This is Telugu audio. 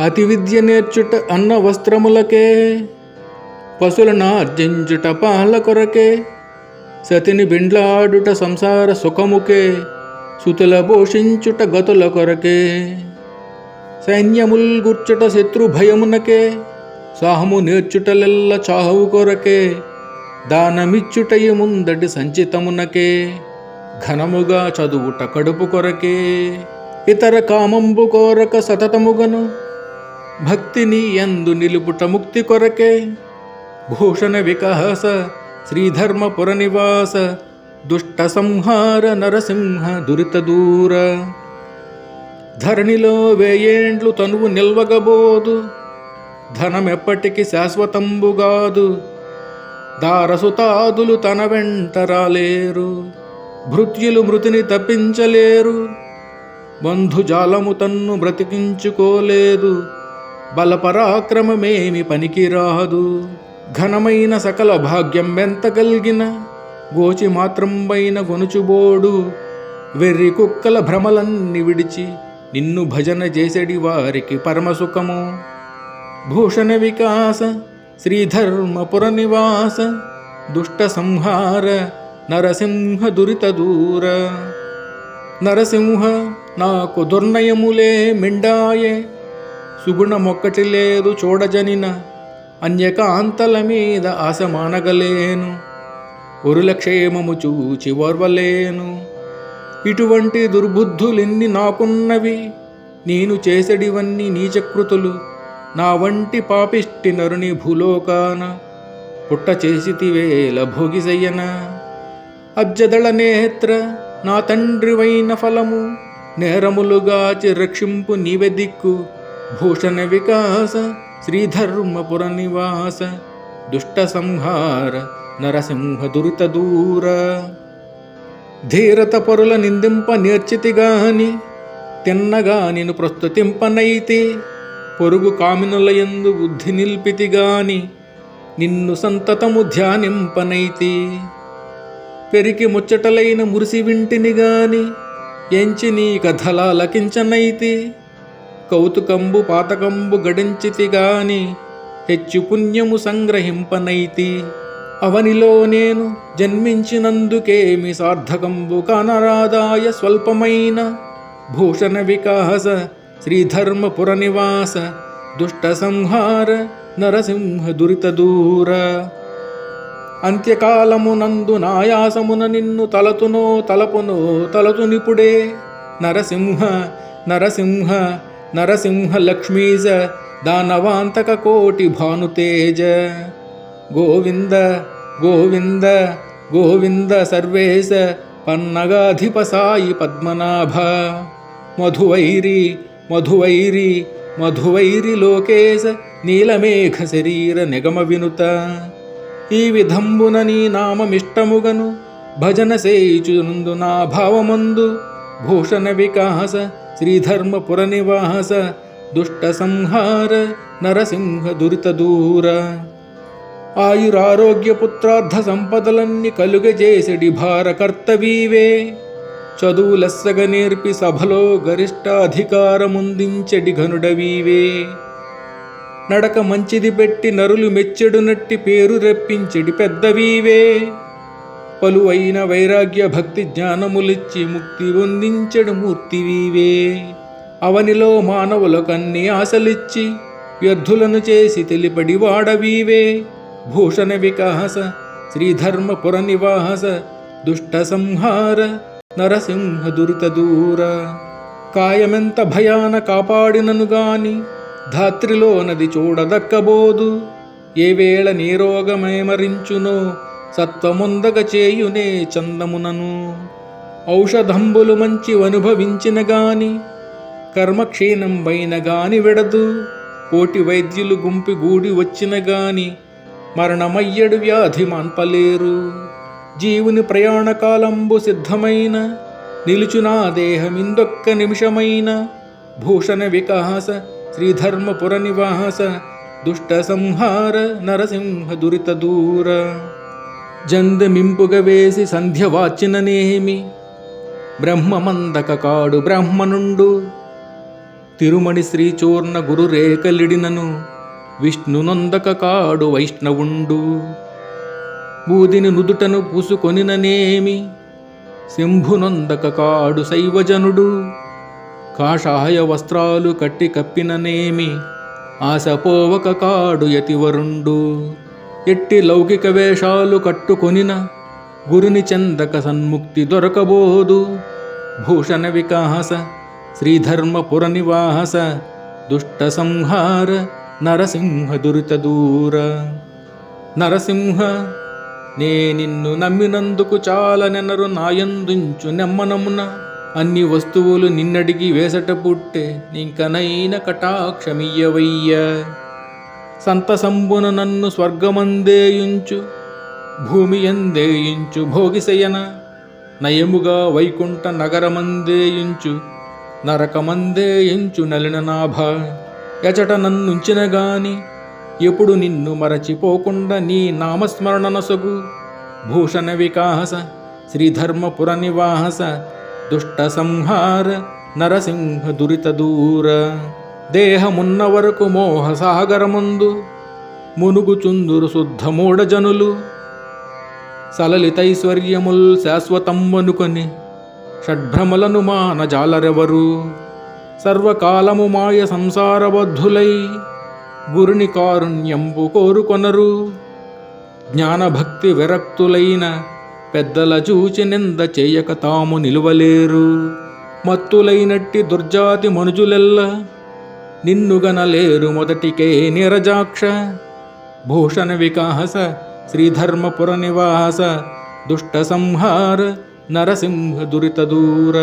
అతి విద్య నేర్చుట అన్న వస్త్రములకే పశులను అర్జించుట పాల కొరకే సతిని బిండ్లాడుట సంసార సుఖముకే సుతుల పోషించుట గతుల కొరకే. సైన్యముల్ గుర్చుట శత్రు భయమునకే సాహము నేర్చుటలెల్ల చాహవు కొరకే దానమిచ్చుటయి ముందటి సంచితమునకే ఘనముగా చదువుట కడుపు కొరకే. ఇతర కామంబు కోరక సతతముగను భక్తిని ఎందు నిలుపుట ముక్తి కొరకే. భూషణ వికాస శ్రీధర్మపుర నివాస దుష్ట సంహార నరసింహ దురిత దూర. ధరణిలో వేయేండ్లు తనువు నిల్వగబోదు. ధనమెప్పటికి శాశ్వతంబుగాదు దారసుతాదులు తన వెంట రాలేరు. భృత్యులు మృతిని తప్పించలేరు. బంధుజాలము తన్ను బ్రతికించుకోలేదు. బలపరాక్రమమేమి పనికిరాదు. ఘనమైన సకల భాగ్యం వెంత కలిగిన గోచి మాత్రంబైన గొనుచుబోడు. వెర్రి కుక్కల భ్రమలన్నీ విడిచి నిన్ను భజన చేసడి వారికి పరమసుఖము. భూషణ వికాస శ్రీధర్మపుర నివాస దుష్ట సంహార నరసింహ దురిత దూర. నరసింహ నాకు దుర్నయములే మిండాయే సుగుణమొక్కటి లేదు చూడజనిన అన్యకాంతల మీద ఆశ మానగలేను. ఒరుల క్షేమము చూచి ఓర్వలేను. ఇటువంటి దుర్బుద్ధులెన్ని నాకున్నవి? నేను చేసడివన్నీ నీచకృతులు. నా వంటి పాపిష్టి నరుని భూలోకాన పుట్ట చేసితివేల భోగిసయ్యన అజ్జదళ నేత్ర నా తండ్రివైన ఫలము నేరములుగా రక్షింపు నీవెదిక్కు దిక్కు. భూషణ వికాస శ్రీధర్మపుర నివాస దుష్ట సంహార నరసింహ దురిత దూర. ధీరత పొరుల నిందింప నేర్చితిగాని తిన్నగా నేను ప్రస్తుతింపనైతే పొరుగు కామినులయందు బుద్ధి నిల్పితిగాని నిన్ను సంతతము ధ్యానింపనైతే పెరికి ముచ్చటలైన మురిసి వింటిని గాని ఎంచి నీ కథలా లకించనైతి కౌతుకంబు పాతకంబు గడించితి గాని హెచ్చు పుణ్యము సంగ్రహింపనైతి. అవనిలో నేను జన్మించినందుకేమి సార్థకంబు కానరాదాయ స్వల్పమైన భూషణ వికాస శ్రీధర్మపుర నివాస దుష్ట సంహార నరసింహ దురిత దూర. అంత్యకాలమునందు నాయాసమున నిన్ను తలతునో తలపునో తలతునిపుడే నరసింహ నరసింహ నరసింహ లక్ష్మీజ దానవాంతక కోటి భానుతేజ. గోవింద గోవింద గోవింద సర్వేశ పన్నగాధిప సాయి పద్మనాభ. మధువైరి మధువైరి మధువైరి లోకేశ నీలమేఘ శరీర నిగమ వినుత. ఈ విధంబున నీ నామమిష్టముగను భజన సేయుచునందు నా భావమందు భూషణ వికాస శ్రీధర్మపుర నివాస దుష్ట సంహార నరసింహ దురిత దూర ఆయురారోగ్య పుత్రార్థ సంపదలన్నీ కలుగజేసడి భారకర్తవీవే. చదువులెస్సగ నేర్పి సభలో గరిష్టాధికారముందించడి ఘనుడవీవే. నడక మంచిది పెట్టి నరులు మెచ్చెడునట్టి పేరు రెప్పించెడి పెద్దవీవే. పలువైన వైరాగ్య భక్తి జ్ఞానములిచ్చి ముక్తి పొందించెడు మూర్తివీవే అవనిలో మానవులకన్ని ఆశలిచ్చి వ్యర్థులను చేసి తెలిపడి వాడవీవే భూషణ వికాస శ్రీధర్మపుర నివాస దుష్ట సంహార నరసింహ దురిత దూర. కాయమెంత భయాన కాపాడినను గాని ధాత్రిలో నది చూడదక్కబోదు. ఏ వేళ నీరోగమేమరించునో సత్వముందగ చేయునే చందమునను. ఔషధంబులు మంచి అనుభవించిన గాని కర్మక్షీణంబైన గాని విడదు. కోటి వైద్యులు గుంపి గూడి వచ్చిన గాని మరణమయ్యడు వ్యాధి మాన్పలేరు. జీవుని ప్రయాణకాలంబు సిద్ధమైన నిలుచునా దేహమిందొక్క నిమిషమైన భూషణ వికాస శ్రీధర్మపుర నివాస దుష్ట సంహార నరసింహ దురిత దూర. జందమింపుగ వేసి సంధ్య వాచిననేమి బ్రహ్మమందక కాడు బ్రహ్మనుండు. తిరుమణి శ్రీచూర్ణ గురు రేఖలిడినను విష్ణునొందక కాడు వైష్ణవుండు. బూదిని నుదుటను పూసుకొనిననేమి శంభునొందక కాడు శైవజనుడు. కాషాయ వస్త్రాలు కట్టి కప్పిననేమి ఆశపోవక కాడు యతివరుండు. ఎట్టి లౌకిక వేషాలు కట్టుకొనిన గురుని చందక సన్ముక్తి దొరకబోదు. భూషణ వికాస శ్రీధర్మపుర నివాస దుష్ట సంహార నరసింహ దురిత దూర. నరసింహ నే నిన్ను నమ్మినందుకు చాలా నెనరు నాయందుంచు నెమ్మనమున. అన్ని వస్తువులు నిన్నడిగి వేసట పుట్టే నీంకనైన కటాక్షమియ్యవయ్య. సంతసంబున నన్ను స్వర్గమందేయుంచు భూమి ఎందేయించు భోగిశయన నయముగా వైకుంఠ నగరమందేయించు నరకమందేయించు నలిననాభ ఎచట నన్నుంచిన గాని ఎప్పుడు నిన్ను మరచిపోకుండా నీ నామస్మరణనసగు భూషణ వికాస శ్రీధర్మపుర నివాహస దుష్ట సంహార నరసింహ దురిత దూర. దేహమున్న వరకు మోహసాగరముందు మునుగుచుందురు శుద్ధ మూఢజనులు. సలలితైశ్వర్యముల్ శాశ్వతమ్మనుకొని షడ్భ్రమలను మానజాలరెవరు సర్వకాలము మాయ సంసారబద్ధులై గురుని కారుణ్యంపు కోరుకొనరు. జ్ఞానభక్తి విరక్తులైన పెద్దల చూచి నింద చేయక తాము నిలువలేరు. మత్తులైనట్టి దుర్జాతి మనుజులెల్ల నిన్నుగనలేరు మొదటికే నీరజాక్ష భూషణ వికాస శ్రీధర్మపుర నివాస దుష్ట సంహార నరసింహ దురిత దూర